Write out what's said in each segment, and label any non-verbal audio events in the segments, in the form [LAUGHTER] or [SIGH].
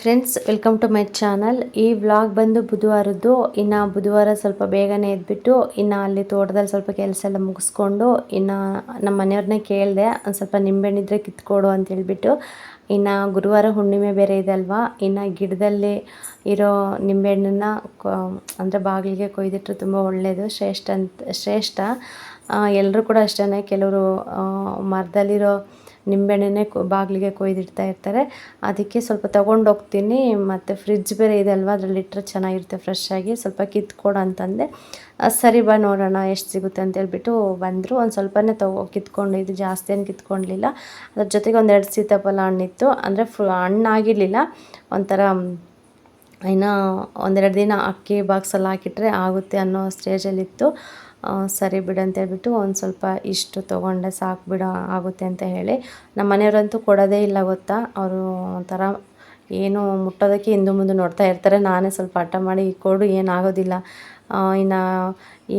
Friends welcome to my channel ಈ vlog ಬಂದು ಬುಧವಾರದ್ದು. ಇನ್ನು ಬುಧವಾರ ಸ್ವಲ್ಪ ಬೇಗನೆ ಎದ್ಬಿಟ್ಟು, ಇನ್ನು ಅಲ್ಲಿ ತೋಟದಲ್ಲಿ ಸ್ವಲ್ಪ ಕೆಲಸ ಎಲ್ಲ ಮುಗಿಸ್ಕೊಂಡು, ಇನ್ನು ನಮ್ಮ ಮನೆಯವ್ರನ್ನೇ ಕೇಳಿದೆ, ಒಂದು ಸ್ವಲ್ಪ ನಿಂಬೆಹಣ್ಣಿದ್ರೆ ಕಿತ್ಕೊಡು ಅಂತ ಹೇಳಿಬಿಟ್ಟು, ಇನ್ನು ಗುರುವಾರ ಹುಣ್ಣಿಮೆ ಬೇರೆ ಇದೆ ಅಲ್ವಾ, ಇನ್ನು ಗಿಡದಲ್ಲಿ ಇರೋ ನಿಂಬೆಹಣ್ಣನ್ನು ಅಂದರೆ ಬಾಗಿಲಿಗೆ ಕೊಯ್ದಿಟ್ರೆ ತುಂಬ ಒಳ್ಳೆಯದು ಶ್ರೇಷ್ಠ ಅಂತ, ಶ್ರೇಷ್ಠ. ಎಲ್ಲರೂ ಕೂಡ ಅಷ್ಟೇ ಕೆಲವರು ಮರದಲ್ಲಿರೋ ನಿಂಬೆಹಣ್ಣನ್ನೇ ಬಾಗಿಲಿಗೆ ಕೊಯ್ದಿಡ್ತಾ ಇರ್ತಾರೆ. ಅದಕ್ಕೆ ಸ್ವಲ್ಪ ತೊಗೊಂಡು ಹೋಗ್ತೀನಿ. ಮತ್ತು ಫ್ರಿಜ್ ಬೇರೆ ಇದೆ ಅಲ್ವಾ, ಅದರಲ್ಲಿ ಇಟ್ಟರೆ ಚೆನ್ನಾಗಿರುತ್ತೆ ಫ್ರೆಶ್ ಆಗಿ. ಸ್ವಲ್ಪ ಕಿತ್ಕೊಡು ಅಂತಂದೆ. ಸರಿ ಬಾ ನೋಡೋಣ ಎಷ್ಟು ಸಿಗುತ್ತೆ ಅಂತ ಹೇಳ್ಬಿಟ್ಟು ಬಂದರು. ಒಂದು ಸ್ವಲ್ಪನೇ ತಗೋ, ಕಿತ್ಕೊಂಡು, ಇದು ಜಾಸ್ತಿ ಏನು ಕಿತ್ಕೊಂಡಿಲ್ಲ. ಅದ್ರ ಜೊತೆಗೆ ಒಂದೆರಡು ಸೀತಾಫಲ ಹಣ್ಣಿತ್ತು. ಅಂದರೆ ಫು, ಹಣ್ಣಾಗಿರಲಿಲ್ಲ. ಒಂಥರ, ಇನ್ನು ಒಂದೆರಡು ದಿನ ಅಕ್ಕಿ ಬಾಕ್ಸಲ್ಲಿ ಹಾಕಿಟ್ರೆ ಆಗುತ್ತೆ ಅನ್ನೋ ಸ್ಟೇಜಲ್ಲಿತ್ತು ಸರಿ ಬಿಡು ಅಂತ ಹೇಳ್ಬಿಟ್ಟು ಒಂದು ಸ್ವಲ್ಪ ಇಷ್ಟು ತೊಗೊಂಡೆ ಸಾಕು ಬಿಡು, ಆಗುತ್ತೆ ಅಂತ ಹೇಳಿ. ನಮ್ಮ ಮನೆಯವರಂತೂ ಕೊಡೋದೇ ಇಲ್ಲ ಗೊತ್ತಾ? ಅವರು ಒಂಥರ ಏನು ಮುಟ್ಟೋದಕ್ಕೆ ಹಿಂದು ಮುಂದೆ ನೋಡ್ತಾ ಇರ್ತಾರೆ. ನಾನೇ ಸ್ವಲ್ಪ ಹಠ ಮಾಡಿ ಕೊಡು ಏನಾಗೋದಿಲ್ಲ. ಇನ್ನು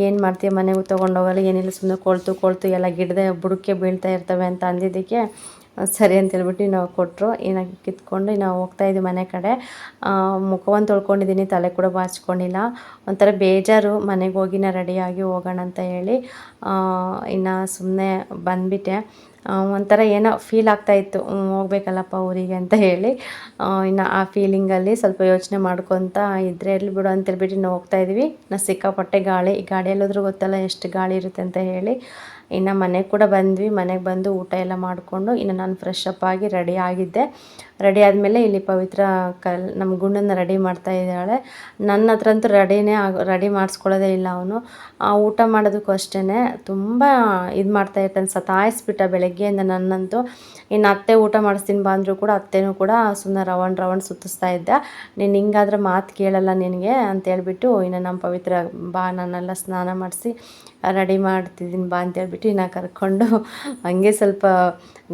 ಏನು ಮಾಡ್ತೀಯ ಮನೆಗೂ ತೊಗೊಂಡೋಗಲ್ಲ, ಏನಿಲ್ಲ ಸುಮ್ಮನೆ ಕೊಳ್ತು ಕೊಳ್ತು ಎಲ್ಲ ಗಿಡದ ಬುಡಕ್ಕೆ ಬೀಳ್ತಾ ಇರ್ತವೆ ಅಂತ ಅಂದಿದ್ದಕ್ಕೆ ಸರಿ ಅಂತ ಹೇಳ್ಬಿಟ್ಟು ನಾವು ಕೊಟ್ಟರು ಏನಾಗಿ ಕಿತ್ಕೊಂಡು ನಾವು ಹೋಗ್ತಾ ಇದ್ದೀವಿ ಮನೆ ಕಡೆ. ಮುಖವನ್ನು ತೊಳ್ಕೊಂಡಿದ್ದೀನಿ, ತಲೆ ಕೂಡ ಬಾಚ್ಕೊಂಡಿಲ್ಲ. ಒಂಥರ ಬೇಜಾರು ಮನೆಗೆ ಹೋಗಿನ ರೆಡಿಯಾಗಿ ಹೋಗೋಣ ಅಂತ ಹೇಳಿ ಇನ್ನು ಸುಮ್ಮನೆ ಬಂದುಬಿಟ್ಟೆ. ಒಂಥರ ಏನೋ ಫೀಲ್ ಆಗ್ತಾಯಿತ್ತು ಹೋಗ್ಬೇಕಲ್ಲಪ್ಪ ಊರಿಗೆ ಅಂತ ಹೇಳಿ. ಇನ್ನು ಆ ಫೀಲಿಂಗಲ್ಲಿ ಸ್ವಲ್ಪ ಯೋಚನೆ ಮಾಡ್ಕೊತ ಇದ್ರೆ ಇರಲಿ ಬಿಡು ಅಂತೇಳ್ಬಿಟ್ಟು ನಾವು ಹೋಗ್ತಾ ನಾನು ನಾ ಸಿಕ್ಕಾಪಟ್ಟೆ ಗಾಳಿ ಗಾಡಿಯಲ್ಲಿ ಹೋದ್ರೂ ಗೊತ್ತಲ್ಲ ಎಷ್ಟು ಗಾಳಿ ಇರುತ್ತೆ ಅಂತ ಹೇಳಿ. ಇನ್ನು ಮನೆಗೆ ಕೂಡ ಬಂದ್ವಿ. ಮನೆಗೆ ಬಂದು ಊಟ ಎಲ್ಲ ಮಾಡಿಕೊಂಡು ಇನ್ನು ನಾನು ಫ್ರೆಶ್ ಅಪ್ ಆಗಿ ರೆಡಿ ಆಗಿದ್ದೆ. ರೆಡಿ ಆದಮೇಲೆ ಇಲ್ಲಿ ಪವಿತ್ರ ಕಲ್ ನಮ್ಮ ಗುಂಡನ್ನ ರೆಡಿ ಮಾಡ್ತಾ ಇದ್ದಾಳೆ. ನನ್ನ ಹತ್ರ ಅಂತೂ ರೆಡಿನೇ ಆಗ ರೆಡಿ ಮಾಡಿಸ್ಕೊಳ್ಳೋದೇ ಇಲ್ಲ ಅವನು. ಆ ಊಟ ಮಾಡೋದಕ್ಕೂ ಅಷ್ಟೇ ತುಂಬ ಇದು ಮಾಡ್ತಾ ಇರ್ತಾನೆ. ಸತಾಯಿಸ್ಬಿಟ್ಟ ಬೆಳಗ್ಗೆಯಿಂದ ನನ್ನಂತೂ. ಇನ್ನು ಅತ್ತೆ ಊಟ ಮಾಡಿಸ್ತೀನಿ ಬಾ ಅಂದರೂ ಕೂಡ ಅತ್ತೆನೂ ಕೂಡ ಸುಮ್ಮನೆ ರೌಂಡ್ ರೌಂಡ್ ಸುತ್ತಿಸ್ತಾ ಇದ್ದ. ನೀನು ಹಿಂಗಾದ್ರೆ ಮಾತು ಕೇಳಲ್ಲ ನಿನಗೆ ಅಂತ ಹೇಳ್ಬಿಟ್ಟು, ಇನ್ನು ನಮ್ಮ ಪವಿತ್ರ ಬಾ, ನನ್ನೆಲ್ಲ ಸ್ನಾನ ಮಾಡಿಸಿ ರೆಡಿ ಮಾಡ್ತಿದ್ದೀನಿ ಬಾ ಅಂತೇಳ್ಬಿಟ್ಟು ಇನ್ನು ಕರ್ಕೊಂಡು ಹಂಗೆ ಸ್ವಲ್ಪ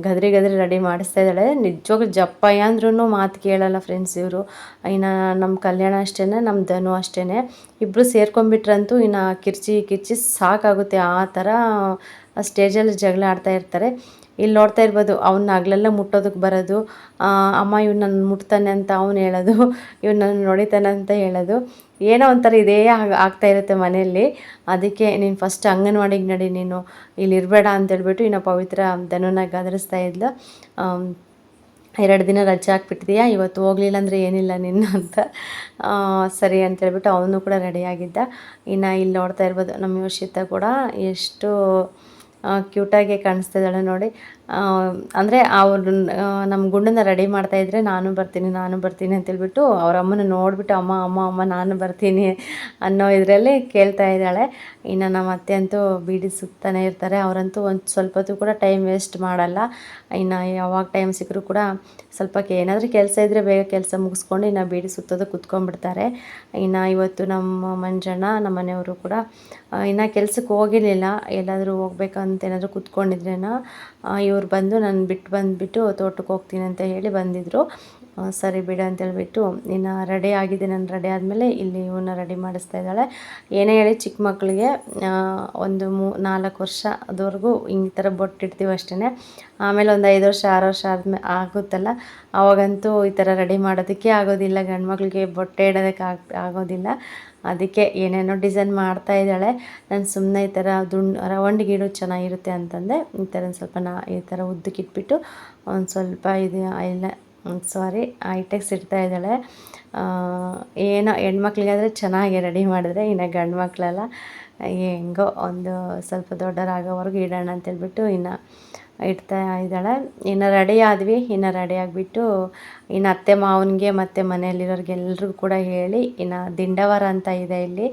ಗದ್ರಿ ಗದ್ರಿ ರೆಡಿ ಮಾಡಿಸ್ತಾ ಇದ್ದಾಳೆ. ನಿಜವಾಗ್ಲೂ ಜಪ್ಪಯ್ಯ ಅಂದ್ರೂ ಮಾತು ಕೇಳಲ್ಲ ಫ್ರೆಂಡ್ಸ್ ಇವರು. ಇನ್ನು ನಮ್ಮ ಕಲ್ಯಾಣ ಅಷ್ಟೇ ನಮ್ಮ ಧನು ಅಷ್ಟೇ ಇಬ್ಬರು ಸೇರ್ಕೊಂಬಿಟ್ರಂತೂ ಇನ್ನು ಕಿರ್ಚಿ ಕಿರ್ಚಿ ಸಾಕಾಗುತ್ತೆ. ಆ ಥರ ಸ್ಟೇಜಲ್ಲಿ ಜಗಳ ಆಡ್ತಾ ಇರ್ತಾರೆ. ಇಲ್ಲಿ ನೋಡ್ತಾ ಇರ್ಬೋದು, ಅವ್ನ ಹಗ್ಲೆಲ್ಲ ಮುಟ್ಟೋದಕ್ಕೆ ಬರೋದು ಅಮ್ಮ ಇವ್ನು ನನ್ನ ಮುಟ್ತಾನೆ ಅಂತ ಅವ್ನು ಹೇಳೋದು ಇವ್ನು ನನ್ನ ನೋಡಿತಾನೆ ಅಂತ ಹೇಳೋದು. ಏನೋ ಒಂಥರ ಇದೇ ಆಗ, ಆಗ್ತಾ ಇರುತ್ತೆ ಮನೆಯಲ್ಲಿ. ಅದಕ್ಕೆ ನೀನು ಫಸ್ಟ್ ಅಂಗನವಾಡಿಗೆ ನಡಿ, ನೀನು ಇಲ್ಲಿ ಇರಬೇಡ ಅಂತೇಳ್ಬಿಟ್ಟು ಇನ್ನು ಪವಿತ್ರ ಧನುನ ಗದರಿಸ್ತಾ ಇದ್ಲು. ಎರಡು ದಿನ ರಜೆ ಹಾಕ್ಬಿಟ್ಟಿದೆಯಾ, ಇವತ್ತು ಹೋಗಲಿಲ್ಲ ಅಂದರೆ ಏನಿಲ್ಲ ನಿನ್ನ ಅಂತ. ಸರಿ ಅಂತೇಳ್ಬಿಟ್ಟು ಅವನು ಕೂಡ ರೆಡಿಯಾಗಿದ್ದ ಇನ್ನು ಇಲ್ಲಿ ನೋಡ್ತಾ ಇರ್ಬೋದು, ನಮ್ಮ ಯೋಷಿತ ಕೂಡ ಎಷ್ಟು ಕ್ಯೂಟಾಗಿ ಕಾಣಿಸ್ತಾ ಇದ್ದಾಳೆ ನೋಡಿ. ಅಂದರೆ ಅವ್ರು ನಮ್ಮ ಗುಂಡನ್ನ ರೆಡಿ ಮಾಡ್ತಾಯಿದ್ರೆ ನಾನು ಬರ್ತೀನಿ ನಾನು ಬರ್ತೀನಿ ಅಂತೇಳ್ಬಿಟ್ಟು ಅವ್ರ ಅಮ್ಮನ ನೋಡಿಬಿಟ್ಟು, ಅಮ್ಮ ಅಮ್ಮ ಅಮ್ಮ, ನಾನು ಬರ್ತೀನಿ ಅನ್ನೋ ಇದರಲ್ಲಿ ಕೇಳ್ತಾ ಇದ್ದಾಳೆ. ಇನ್ನು ನಮ್ಮ ಅತ್ತೆ ಅಂತೂ ಬೀಡಿ ಸುತ್ತಾನೆ ಇರ್ತಾರೆ. ಅವರಂತೂ ಒಂದು ಸ್ವಲ್ಪ ಹೊತ್ತು ಕೂಡ ಟೈಮ್ ವೇಸ್ಟ್ ಮಾಡಲ್ಲ. ಇನ್ನು ಯಾವಾಗ ಟೈಮ್ ಸಿಕ್ಕರೂ ಕೂಡ ಸ್ವಲ್ಪ ಏನಾದರೂ ಕೆಲಸ ಇದ್ದರೆ ಬೇಗ ಕೆಲಸ ಮುಗಿಸ್ಕೊಂಡು ಇನ್ನು ಬೀಡಿ ಸುತ್ತೋದು ಕುತ್ಕೊಂಡ್ಬಿಡ್ತಾರೆ. ಇನ್ನು ಇವತ್ತು ನಮ್ಮ ಮಂಜಣ್ಣ, ನಮ್ಮ ಮನೆಯವರು ಕೂಡ ಇನ್ನು ಕೆಲಸಕ್ಕೆ ಹೋಗಿರಲಿಲ್ಲ. ಎಲ್ಲಾದರೂ ಹೋಗ್ಬೇಕಂತ ಏನಾದರೂ ಕುತ್ಕೊಂಡಿದ್ರೇನ? ಇವ್ರು ಬಂದು ನಾನು ಬಿಟ್ಟು ಬಂದುಬಿಟ್ಟು ತೋಟಕ್ಕೆ ಹೋಗ್ತೀನಿ ಅಂತ ಹೇಳಿ ಬಂದಿದ್ದರು ಸರಿ ಬಿಡ ಅಂತ ಹೇಳಿಬಿಟ್ಟು ಇನ್ನು ರೆಡಿ ಆಗಿದೆ, ನಾನು ರೆಡಿ ಆದಮೇಲೆ ಇಲ್ಲಿ ಇವನ್ನ ರೆಡಿ ಮಾಡಿಸ್ತಾ ಇದ್ದಾಳೆ. ಏನೇ ಹೇಳಿ ಚಿಕ್ಕ ಮಕ್ಕಳಿಗೆ ಒಂದು ಮೂ, ನಾಲ್ಕು ವರ್ಷ ಅದುವರೆಗೂ ಈ ಥರ ಬೊಟ್ಟಿಡ್ತೀವಿ ಅಷ್ಟೇ ಆಮೇಲೆ ಒಂದು ಐದು ವರ್ಷ, ಆರು ವರ್ಷ ಆದ್ಮೇಲೆ ಆಗುತ್ತಲ್ಲ? ಅವಾಗಂತೂ ಈ ಥರ ರೆಡಿ ಮಾಡೋದಕ್ಕೆ ಆಗೋದಿಲ್ಲ. ಗಂಡು ಮಕ್ಕಳಿಗೆ ಬೊಟ್ಟೆ ಇಡೋದಕ್ಕೆ ಆಗ್, ಆಗೋದಿಲ್ಲ. ಅದಕ್ಕೆ ಏನೇನೋ ಡಿಸೈನ್ ಮಾಡ್ತಾ ಇದ್ದಾಳೆ. ನಾನು ಸುಮ್ಮನೆ ಈ ಥರ ದುಂಡು ರೌಂಡ್ ಗೀಡು ಚೆನ್ನಾಗಿರುತ್ತೆ ಅಂತಂದೆ, ಈ ಥರ ಒಂದು ಸ್ವಲ್ಪ ನಾ, ಈ ಥರ ಉದ್ದಕ್ಕಿಟ್ಬಿಟ್ಟು ಒಂದು ಸ್ವಲ್ಪ ಇದು, ಇಲ್ಲ, ಸಾರಿ ಐಟೆಕ್ಸ್ ಇಡ್ತಾ ಇದ್ದಾಳೆ. ಏನೋ ಹೆಣ್ಮಕ್ಳಿಗಾದರೆ ಚೆನ್ನಾಗಿ ರೆಡಿ ಮಾಡಿದ್ರೆ, ಇನ್ನು ಗಂಡು ಮಕ್ಕಳೆಲ್ಲ ಹೆಂಗೋ ಒಂದು ಸ್ವಲ್ಪ ದೊಡ್ಡರಾಗೋವರೆಗೂ ಇಡೋಣ ಅಂತೇಳ್ಬಿಟ್ಟು ಇನ್ನು ಇಡ್ತಾ ಇದ್ದಾಳೆ. ಇನ್ನು ರೆಡಿ ಆದ್ವಿ. ಇನ್ನು ರೆಡಿ ಆಗಿಬಿಟ್ಟು ಇನ್ನು ಅತ್ತೆ ಮಾವನಿಗೆ ಮತ್ತು ಮನೆಯಲ್ಲಿರೋರಿಗೆ ಎಲ್ಲರಿಗೂ ಕೂಡ ಹೇಳಿ ಇನ್ನು ದಿಂಡವರ ಅಂತ ಇದೆ ಇಲ್ಲಿ.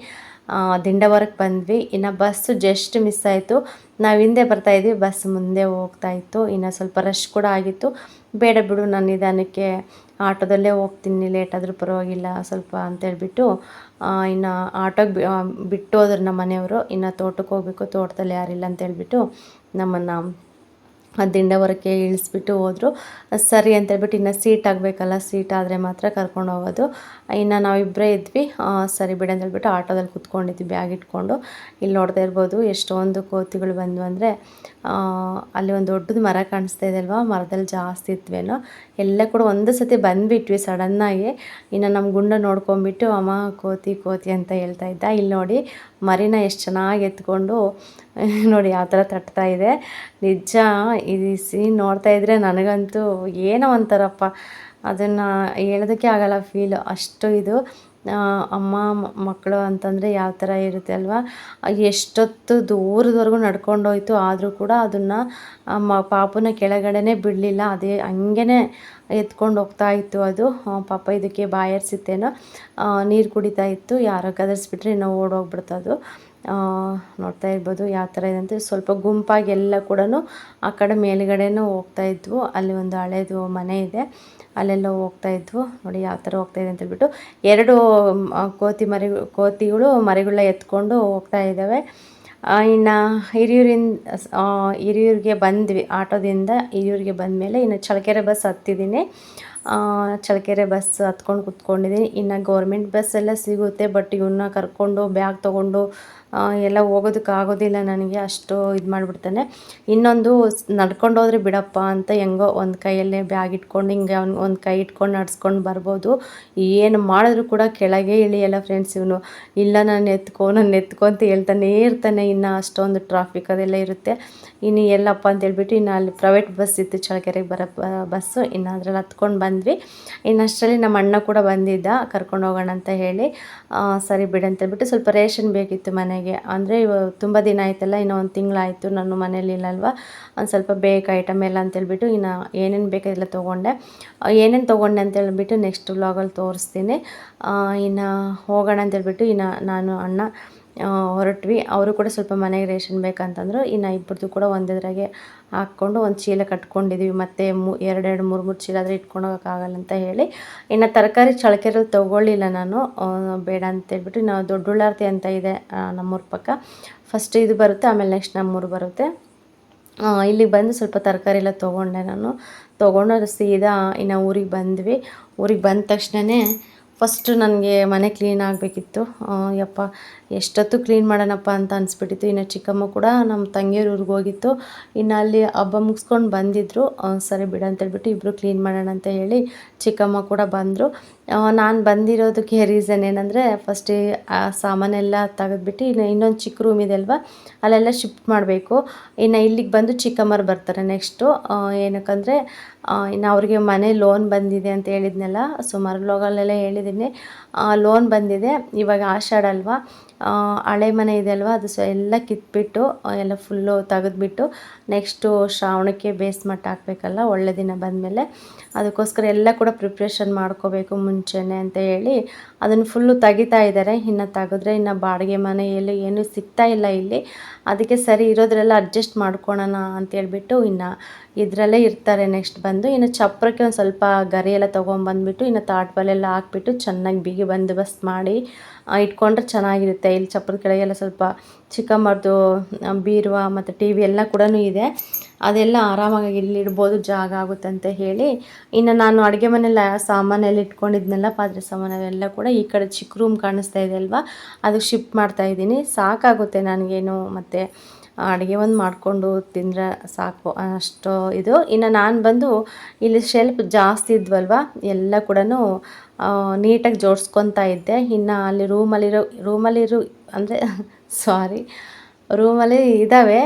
ದಿಂಡವರಕ್ಕೆ ಬಂದ್ವಿ. ಇನ್ನು ಬಸ್ಸು ಜಸ್ಟ್ ಮಿಸ್ ಆಯಿತು. ನಾವು ಹಿಂದೆ ಬರ್ತಾಯಿದ್ವಿ ಬಸ್ ಮುಂದೆ ಹೋಗ್ತಾ ಇತ್ತು. ಇನ್ನು ಸ್ವಲ್ಪ ರಶ್ ಕೂಡ ಆಗಿತ್ತು. ಬೇಡ ಬಿಡು, ನಾನು ನಿಧಾನಕ್ಕೆ ಆಟೋದಲ್ಲೇ ಹೋಗ್ತೀನಿ. ಲೇಟ್ ಆದರೂ ಪರವಾಗಿಲ್ಲ ಸ್ವಲ್ಪ ಅಂತೇಳ್ಬಿಟ್ಟು ಇನ್ನು ಆಟೋಗೆ ಬಿಟ್ಟು ಹೋದ್ರು ನಮ್ಮ ಮನೆಯವರು. ಇನ್ನು ತೋಟಕ್ಕೆ ಹೋಗಬೇಕು. ತೋಟದಲ್ಲಿ ಯಾರಿಲ್ಲ ಅಂತೇಳ್ಬಿಟ್ಟು ನಮ್ಮನ್ನು ಆ ದಿಂಡ ಹೊರಕ್ಕೆ ಇಳಿಸ್ಬಿಟ್ಟು ಹೋದರು. ಸರಿ ಅಂತೇಳ್ಬಿಟ್ಟು ಇನ್ನು ಸೀಟ್ ಆಗಬೇಕಲ್ಲ, ಸೀಟ್ ಆದರೆ ಮಾತ್ರ ಕರ್ಕೊಂಡು ಹೋಗೋದು. ಇನ್ನು ನಾವಿಬ್ಬರೇ ಇದ್ವಿ. ಸರಿ ಬಿಡಿ ಅಂತ ಹೇಳ್ಬಿಟ್ಟು ಆಟೋದಲ್ಲಿ ಕುತ್ಕೊಂಡಿದ್ವಿ, ಬ್ಯಾಗ್ ಇಟ್ಕೊಂಡು. ಇಲ್ಲಿ ನೋಡ್ತಾ ಇರ್ಬೋದು ಎಷ್ಟೊಂದು ಕೋತಿಗಳು ಬಂದು ಅಂದರೆ ಅಲ್ಲಿ ಒಂದು ದೊಡ್ಡದು ಮರ ಕಾಣಿಸ್ತಾ ಇದೆ ಅಲ್ವಾ? ಮರದಲ್ಲಿ ಜಾಸ್ತಿ ಇದ್ವೇನೋ. ಎಲ್ಲ ಕೂಡ ಒಂದು ಸತಿ ಬಂದುಬಿಟ್ವಿ ಸಡನ್ನಾಗಿ ಇನ್ನು ನಮ್ಮ ಗುಂಡ ನೋಡ್ಕೊಂಬಿಟ್ಟು ಅಮ್ಮ, ಕೋತಿ ಕೋತಿ ಅಂತ ಹೇಳ್ತಾ ಇದ್ದ. ಇಲ್ಲಿ ನೋಡಿ, ಮರಿನ ಎಷ್ಟು ಚೆನ್ನಾಗಿ ಎತ್ಕೊಂಡು, ನೋಡಿ ಯಾವ ಥರ ತಟ್ತಾ ಇದೆ. ನಿಜ ಇದು ಸೀನ್ ನೋಡ್ತಾ ಇದ್ರೆ ನನಗಂತೂ ಏನೋ ಒಂಥರಪ್ಪ. ಅದನ್ನು ಹೇಳೋದಕ್ಕೆ ಆಗಲ್ಲ ಫೀಲ್ ಅಷ್ಟು ಇದು. ಅಮ್ಮ ಮಕ್ಕಳು ಅಂತಂದರೆ ಯಾವ ಥರ ಇರುತ್ತೆ ಅಲ್ವಾ? ಎಷ್ಟೊತ್ತು ದೂರದವರೆಗೂ ನಡ್ಕೊಂಡೋಯ್ತು ಆದರೂ ಕೂಡ ಅದನ್ನು ಮ, ಪಾಪನ ಕೆಳಗಡೆನೇ ಬಿಡಲಿಲ್ಲ. ಅದೇ ಹಂಗೇ ಎತ್ಕೊಂಡು ಹೋಗ್ತಾ ಇತ್ತು ಅದು. ಪಾಪ ಇದಕ್ಕೆ ಬಾಯರ್ಸಿತ್ತೇನೋ. ನೀರು ಕುಡಿತಾ ಇತ್ತು. ಯಾರೋ ಗದರಿಸ್ಬಿಟ್ರೆ ಇನ್ನೂ ಓಡೋಗ್ಬಿಡ್ತು ಅದು ನೋಡ್ತಾ ಇರ್ಬೋದು ಯಾವ ಥರ ಇದೆ ಅಂತ. ಸ್ವಲ್ಪ ಗುಂಪಾಗಿ ಎಲ್ಲ ಕೂಡ ಆ ಕಡೆ ಮೇಲುಗಡೆನೂ ಹೋಗ್ತಾ ಇದ್ವು. ಅಲ್ಲಿ ಒಂದು ಹಳೇದು ಮನೆ ಇದೆ. ಅಲ್ಲೆಲ್ಲ ಹೋಗ್ತಾ ಇದ್ವು. ನೋಡಿ ಯಾವ ಥರ ಹೋಗ್ತಾ ಇದೆ ಅಂತ ಹೇಳ್ಬಿಟ್ಟು ಎರಡು ಕೋತಿ ಮರಿ, ಕೋತಿಗಳು ಮರಿಗಳನ್ನ ಎತ್ಕೊಂಡು ಹೋಗ್ತಾ ಇದ್ದಾವೆ. ಇನ್ನು ಹಿರಿಯೂರಿಂದ ಹಿರಿಯೂರಿಗೆ ಬಂದ್ವಿ. ಆಟೋದಿಂದ ಹಿರಿಯೂರಿಗೆ ಬಂದಮೇಲೆ ಇನ್ನು ಚಳಕೆರೆ ಬಸ್ ಹತ್ತಿದ್ದೀನಿ ಚಳ್ಳಕೆರೆ ಬಸ್ ಹತ್ಕೊಂಡು ಕುತ್ಕೊಂಡಿದ್ದೀನಿ ಇನ್ನು ಗೌರ್ಮೆಂಟ್ ಬಸ್ ಎಲ್ಲ ಸಿಗುತ್ತೆ ಬಟ್ ಇವನ್ನ ಕರ್ಕೊಂಡು ಬ್ಯಾಗ್ ತೊಗೊಂಡು ಎಲ್ಲ ಎಲ್ಲ ಹೋಗೋದಕ್ಕಾಗೋದಿಲ್ಲ ನನಗೆ. ಅಷ್ಟು ಇದು ಮಾಡಿಬಿಡ್ತಾನೆ. ಇನ್ನೊಂದು ನಡ್ಕೊಂಡು ಹೋದ್ರೆ ಬಿಡಪ್ಪ ಅಂತ ಹೆಂಗೋ ಒಂದು ಕೈಯಲ್ಲೇ ಬ್ಯಾಗ್ ಇಟ್ಕೊಂಡು ಹಿಂಗೆ ಅವ್ನು, ಒಂದು ಕೈ ಇಟ್ಕೊಂಡು ನಡ್ಸ್ಕೊಂಡು ಬರ್ಬೋದು. ಏನು ಮಾಡಿದ್ರು ಕೂಡ ಕೆಳಗೆ ಇಳಿಯಲ್ಲ ಫ್ರೆಂಡ್ಸ್ ಇವನು. ಇಲ್ಲ, ನಾನು ಎತ್ಕೋ, ನಾನು ಎತ್ಕೊ ಅಂತ ಹೇಳ್ತಾನೆ ಇರ್ತಾನೆ. ಇನ್ನು ಅಷ್ಟೊಂದು ಟ್ರಾಫಿಕ್ ಅದೆಲ್ಲ ಇರುತ್ತೆ. ಇನ್ನು ಎಲ್ಲಪ್ಪ ಅಂತ ಹೇಳ್ಬಿಟ್ಟು ಇನ್ನು ಅಲ್ಲಿ ಪ್ರೈವೇಟ್ ಬಸ್ ಇತ್ತು ಚಳಕೆರೆಗೆ ಬರೋ ಬಸ್ಸು ಇನ್ನು ಅದ್ರಲ್ಲಿ ಹತ್ಕೊಂಡು ಬಂದ್ವಿ. ಇನ್ನು ಅಷ್ಟರಲ್ಲಿ ನಮ್ಮ ಅಣ್ಣ ಕೂಡ ಬಂದಿದ್ದ, ಕರ್ಕೊಂಡು ಹೋಗೋಣ ಅಂತ ಹೇಳಿ. ಸರಿ ಬಿಡು ಅಂತ ಹೇಳ್ಬಿಟ್ಟು ಸ್ವಲ್ಪ ರೇಷನ್ ಬೇಕಿತ್ತು ಮನೆಗೆ. ಅಂದರೆ ತುಂಬ ದಿನ ಆಯ್ತಲ್ಲ, ಇನ್ನು ಒಂದು ತಿಂಗಳಾಯಿತು ನಾನು ಮನೇಲಿ ಇಲ್ಲಲ್ವ. ಒಂದು ಸ್ವಲ್ಪ ಬೇಕು ಐಟಮ್ ಎಲ್ಲ ಅಂತೇಳ್ಬಿಟ್ಟು ಇನ್ನು ಏನೇನು ಬೇಕೆಲ್ಲ ತೊಗೊಂಡೆ. ಏನೇನು ತೊಗೊಂಡೆ ಅಂತ ಹೇಳ್ಬಿಟ್ಟು ನೆಕ್ಸ್ಟ್ ವ್ಲಾಗಲ್ಲಿ ತೋರಿಸ್ತೀನಿ. ಇನ್ನು ಹೋಗೋಣ ಅಂತ ಹೇಳ್ಬಿಟ್ಟು ಇನ್ನು ನಾನು, ಅಣ್ಣ ಹೊರಟ್ವಿ. ಅವರು ಕೂಡ ಸ್ವಲ್ಪ ಮನೆಗೆ ರೇಷನ್ ಬೇಕಂತಂದ್ರು ಇನ್ನು ಇಬ್ಬರದು ಕೂಡ ಒಂದೇದ್ರಾಗೆ ಹಾಕ್ಕೊಂಡು ಒಂದು ಚೀಲ ಕಟ್ಕೊಂಡಿದ್ವಿ. ಮತ್ತು ಮು, ಎರಡೆರಡು ಮೂರು ಮೂರು ಚೀಲ ಆದರೆ ಇಟ್ಕೊಂಡು ಹೋಗೋಕ್ಕಾಗಲ್ಲ ಅಂತ ಹೇಳಿ. ಇನ್ನು ತರಕಾರಿ ಚಳಕೆರಲ್ಲಿ ತೊಗೊಳ್ಳಿಲ್ಲ ನಾನು. ಬೇಡ ಅಂತ ಹೇಳ್ಬಿಟ್ಟು ನಾವು ದೊಡ್ಡುಳ್ಳಾರ್ತಿ ಅಂತ ಇದೆ ನಮ್ಮೂರ ಪಕ್ಕ. ಫಸ್ಟ್ ಇದು ಬರುತ್ತೆ, ಆಮೇಲೆ ನೆಕ್ಸ್ಟ್ ನಮ್ಮೂರು ಬರುತ್ತೆ. ಇಲ್ಲಿಗೆ ಬಂದು ಸ್ವಲ್ಪ ತರಕಾರಿ ಎಲ್ಲ ತೊಗೊಂಡೆ ನಾನು. ತೊಗೊಂಡು ಸೀದಾ ಇನ್ನು ಊರಿಗೆ ಬಂದ್ವಿ. ಊರಿಗೆ ಬಂದ ತಕ್ಷಣವೇ ಫಸ್ಟು ನನಗೆ ಮನೆ ಕ್ಲೀನ್ ಆಗಬೇಕಿತ್ತು. ಯಪ್ಪ, ಎಷ್ಟೊತ್ತು ಕ್ಲೀನ್ ಮಾಡೋಣಪ್ಪ ಅಂತ ಅನಿಸ್ಬಿಟ್ಟಿತ್ತು. ಇನ್ನು ಚಿಕ್ಕಮ್ಮ ಕೂಡ ನಮ್ಮ ತಂಗಿಯರು ಊರಿಗೆ ಹೋಗಿತ್ತು. ಇನ್ನು ಅಲ್ಲಿ ಹಬ್ಬ ಮುಗಿಸ್ಕೊಂಡು ಬಂದಿದ್ದರು ಸರಿ ಬಿಡು ಅಂತೇಳ್ಬಿಟ್ಟು ಇಬ್ಬರು ಕ್ಲೀನ್ ಮಾಡೋಣ ಅಂತ ಹೇಳಿ ಚಿಕ್ಕಮ್ಮ ಕೂಡ ಬಂದರು. ನಾನು ಬಂದಿರೋದಕ್ಕೆ ರೀಸನ್ ಏನಂದರೆ ಫಸ್ಟ್ ಆ, ಸಾಮಾನೆಲ್ಲ ತೆಗೆದ್ಬಿಟ್ಟು ಇನ್ನು ಇನ್ನೊಂದು ಚಿಕ್ಕ ರೂಮ್ ಇದೆ ಅಲ್ವಾ, ಅಲ್ಲೆಲ್ಲ ಶಿಫ್ಟ್ ಮಾಡಬೇಕು. ಇನ್ನು ಇಲ್ಲಿಗೆ ಬಂದು ಚಿಕ್ಕಮ್ಮರು ಬರ್ತಾರೆ ನೆಕ್ಸ್ಟು ಏನಕ್ಕಂದರೆ ಇನ್ನು ಅವ್ರಿಗೆ ಮನೆ ಲೋನ್ ಬಂದಿದೆ ಅಂತ ಹೇಳಿದ್ನಲ್ಲ, ಸುಮಾರು ಲೋಗಲ್ಲೆಲ್ಲ ಹೇಳಿದ್ದೀನಿ ಲೋನ್ ಬಂದಿದೆ, ಇವಾಗ ಆಷಾಢ ಹಳೆ ಮನೆ ಇದೆ ಅಲ್ವಾ, ಅದು ಎಲ್ಲ ಕಿತ್ಬಿಟ್ಟು ಎಲ್ಲ ಫುಲ್ಲು ತೆಗೆದ್ಬಿಟ್ಟು ನೆಕ್ಸ್ಟು ಶ್ರಾವಣಕ್ಕೆ ಬೇಸ್ ಮಟ್ಟ ಹಾಕಬೇಕಲ್ಲ, ಒಳ್ಳೆ ದಿನ ಬಂದಮೇಲೆ ಅದಕ್ಕೋಸ್ಕರ ಎಲ್ಲ ಕೂಡ ಪ್ರಿಪ್ರೇಷನ್ ಮಾಡ್ಕೋಬೇಕು ಮುಂಚೆನೆ ಅಂತ ಹೇಳಿ ಅದನ್ನು ಫುಲ್ಲು ತೆಗಿತಾ ಇದ್ದಾರೆ. ಇನ್ನು ತೆಗೆದ್ರೆ ಇನ್ನು ಬಾಡಿಗೆ ಮನೆಯಲ್ಲಿ ಏನೂ ಸಿಗ್ತಾ ಇಲ್ಲ ಇಲ್ಲಿ. ಅದಕ್ಕೆ ಸರಿ ಇರೋದ್ರೆಲ್ಲ ಅಡ್ಜಸ್ಟ್ ಮಾಡ್ಕೊಳೋಣ ಅಂತೇಳ್ಬಿಟ್ಟು ಇನ್ನು ಇದರಲ್ಲೇ ಇರ್ತಾರೆ ನೆಕ್ಸ್ಟ್ ಬಂದು. ಇನ್ನು ಚಪ್ರಕ್ಕೆ ಒಂದು ಸ್ವಲ್ಪ ಗರಿ ಎಲ್ಲ ತೊಗೊಂಬಂದ್ಬಿಟ್ಟು ಇನ್ನು ತಾಟ್ಬಲೆಲ್ಲ ಹಾಕ್ಬಿಟ್ಟು ಚೆನ್ನಾಗಿ ಬಿಗಿ ಬಂದೋಬಸ್ತ್ ಮಾಡಿ ಇಟ್ಕೊಂಡ್ರೆ ಚೆನ್ನಾಗಿರುತ್ತೆ. ಇಲ್ಲಿ ಚಪ್ರದ ಕೆಳಗೆಲ್ಲ ಸ್ವಲ್ಪ ಚಿಕ್ಕಮ್ಮರ್ದು ಬೀರುವ ಮತ್ತು ಟಿ ವಿ ಎಲ್ಲ ಕೂಡ ಇದೆ. ಅದೆಲ್ಲ ಆರಾಮಾಗಿ ಇಲ್ಲಿ ಇಡ್ಬೋದು, ಜಾಗ ಆಗುತ್ತೆ ಅಂತ ಹೇಳಿ. ಇನ್ನು ನಾನು ಅಡುಗೆ ಮನೆಯಲ್ಲಿ ಸಾಮಾನೆಲ್ಲ ಇಟ್ಕೊಂಡಿದ್ನೆಲ್ಲ, ಪಾತ್ರೆ ಸಾಮಾನು ಅವೆಲ್ಲ ಕೂಡ ಈ ಕಡೆ ಚಿಕ್ಕ ರೂಮ್ ಕಾಣಿಸ್ತಾ ಇದೆ ಅಲ್ವಾ? ಅದಕ್ಕೆ ಶಿಫ್ಟ್ ಮಾಡ್ತಾ ಇದ್ದೀನಿ. ಸಾಕಾಗುತ್ತೆ ನನಗೇನು ಮತ್ತು. ಅಡುಗೆ ಒಂದು ಮಾಡಿಕೊಂಡು ತಿಂದರೆ ಸಾಕು. ಅಷ್ಟು ಇದು. ಇನ್ನು ನಾನು ಬಂದು ಇಲ್ಲಿ ಶೆಲ್ಫ್ ಜಾಸ್ತಿ ಇದ್ವಲ್ವ ಎಲ್ಲ ಕೂಡ ನೀಟಾಗಿ ಜೋಡಿಸ್ಕೊತಾ ಇದ್ದೆ. ಇನ್ನು ಅಲ್ಲಿ ರೂಮಲ್ಲಿರೋ ರೂಮಲ್ಲಿರೋ ಅಂದರೆ ಸಾರಿ [LAUGHS] ರೂಮಲ್ಲಿ ಇದ್ದಾವೆ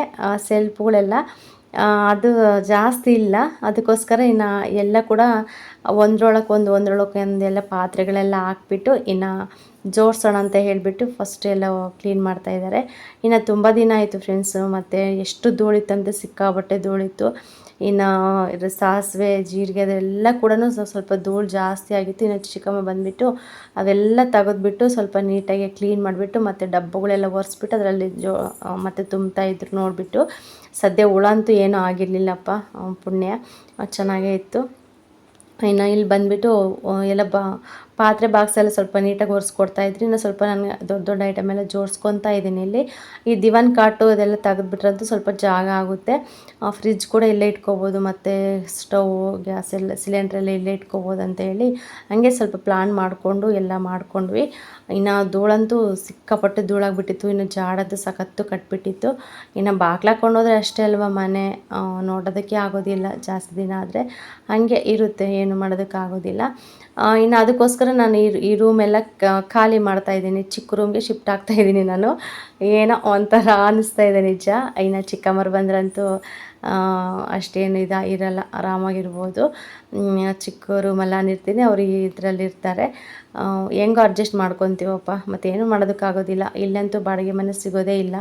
ಸೆಲ್ಫ್ಗಳೆಲ್ಲ ಆ, ಅದು ಜಾಸ್ತಿ ಇಲ್ಲ. ಅದಕ್ಕೋಸ್ಕರ ಇನ್ನು ಎಲ್ಲ ಕೂಡ ಒಂದ್ರೊಳಗೆ ಒಂದು ಒಂದ್ರೊಳಗೆ ಒಂದು ಎಲ್ಲ ಪಾತ್ರೆಗಳೆಲ್ಲ ಹಾಕ್ಬಿಟ್ಟು ಇನ್ನು ಜೋಡಿಸೋಣ ಅಂತ ಹೇಳಿಬಿಟ್ಟು ಫಸ್ಟ್ ಎಲ್ಲ ಕ್ಲೀನ್ ಮಾಡ್ತಾ ಇದ್ದಾರೆ. ಇನ್ನು ತುಂಬ ದಿನ ಆಯಿತು ಫ್ರೆಂಡ್ಸು ಮತ್ತು ಎಷ್ಟು ಧೂಳಿತ್ತಂತೆ ಸಿಕ್ಕಾಬಟ್ಟೆ ಧೂಳಿತ್ತು. ಇನ್ನು ಇದು ಸಾಸಿವೆ, ಜೀರಿಗೆ ಅದೆಲ್ಲ ಕೂಡ ಸ್ವಲ್ಪ ಧೂಳು ಜಾಸ್ತಿ ಆಗಿತ್ತು. ಇನ್ನು ಚಿಕ್ಕಮ್ಮ ಬಂದುಬಿಟ್ಟು ಅವೆಲ್ಲ ತೆಗೆದ್ಬಿಟ್ಟು ಸ್ವಲ್ಪ ನೀಟಾಗಿ ಕ್ಲೀನ್ ಮಾಡಿಬಿಟ್ಟು ಮತ್ತು ಡಬ್ಬಗಳೆಲ್ಲ ಒರೆಸ್ಬಿಟ್ಟು ಅದರಲ್ಲಿ ಜೋ, ಮತ್ತು ತುಂಬ್ತಾ ಇದ್ರು ನೋಡಿಬಿಟ್ಟು. ಸದ್ಯ ಹುಳ ಅಂತೂ ಏನೂ ಆಗಿರಲಿಲ್ಲಪ್ಪ ಪುಣ್ಯ. ಚೆನ್ನಾಗೇ ಇತ್ತು. ಇನ್ನು ಇಲ್ಲಿ ಬಂದುಬಿಟ್ಟು ಎಲ್ಲ ಬಾ ಪಾತ್ರೆ ಬಾಕ್ಸ್ ಎಲ್ಲ ಸ್ವಲ್ಪ ನೀಟಾಗಿ ಒರೆಸ್ಕೊಡ್ತಾ ಇದ್ರಿ. ಇನ್ನು ಸ್ವಲ್ಪ ನಾನು ದೊಡ್ಡ ದೊಡ್ಡ ಐಟಮ್ ಎಲ್ಲ ಜೋಡಿಸ್ಕೊತಾ ಇದ್ದೀನಿ ಇಲ್ಲಿ. ಈ ದಿವಾನ್ ಕಾಟು ಅದೆಲ್ಲ ತೆಗೆದ್ಬಿಟ್ರಂತೂ ಸ್ವಲ್ಪ ಜಾಗ ಆಗುತ್ತೆ. ಫ್ರಿಜ್ ಕೂಡ ಇಲ್ಲೇ ಇಟ್ಕೋಬೋದು. ಮತ್ತು ಸ್ಟವ್ ಗ್ಯಾಸ್ ಎಲ್ಲ ಸಿಲಿಂಡ್ರ್ ಎಲ್ಲ ಇಲ್ಲೇ ಇಟ್ಕೋಬೋದು ಅಂತ ಹೇಳಿ ಹಾಗೆ ಸ್ವಲ್ಪ ಪ್ಲಾನ್ ಮಾಡಿಕೊಂಡು ಎಲ್ಲ ಮಾಡ್ಕೊಂಡ್ವಿ. ಇನ್ನು ಧೂಳಂತೂ ಸಿಕ್ಕಾಪಟ್ಟೆ ಧೂಳಾಗ್ಬಿಟ್ಟಿತ್ತು. ಇನ್ನು ಜಾಡದ್ದು ಸಖತ್ತು ಕಟ್ಬಿಟ್ಟಿತ್ತು. ಇನ್ನು ಬಾಗ್ಲಾಕೊಂಡೋದ್ರೆ ಅಷ್ಟೇ ಅಲ್ವಾ ಮನೆ? ನೋಡೋದಕ್ಕೆ ಆಗೋದಿಲ್ಲ. ಜಾಸ್ತಿ ದಿನ ಆದರೆ ಹಾಗೆ ಇರುತ್ತೆ. ಏನು ಮಾಡೋದಕ್ಕಾಗೋದಿಲ್ಲ ಇನ್ನು ಅದಕ್ಕೋಸ್ಕರ ನಾನು ಈ ಈ ರೂಮ್ ಎಲ್ಲ ಖಾಲಿ ಮಾಡ್ತಾ ಇದ್ದೀನಿ. ಚಿಕ್ಕ ರೂಮ್ಗೆ ಶಿಫ್ಟ್ ಆಗ್ತಾ ಇದ್ದೀನಿ ನಾನು. ಏನೋ ಒಂಥರ ಅನ್ನಿಸ್ತಾ ಇದೆ ನಿಜ. ಇನ್ನು ಚಿಕ್ಕಮ್ಮರು ಬಂದ್ರಂತೂ ಅಷ್ಟೇನು ಇದು ಇರಲ್ಲ. ಆರಾಮಾಗಿರ್ಬೋದು. ಚಿಕ್ಕ ರೂಮಲ್ಲ ಇರ್ತೀನಿ ಅವರು ಇದರಲ್ಲಿ ಇರ್ತಾರೆ ಆ, ಹೆಂಗೋ ಅಡ್ಜಸ್ಟ್ ಮಾಡ್ಕೊತೀವಪ್ಪ. ಮತ್ತೇನು ಮಾಡೋದಕ್ಕಾಗೋದಿಲ್ಲ. ಇಲ್ಲಂತೂ ಬಾಡಿಗೆ ಮನೆ ಸಿಗೋದೇ ಇಲ್ಲ.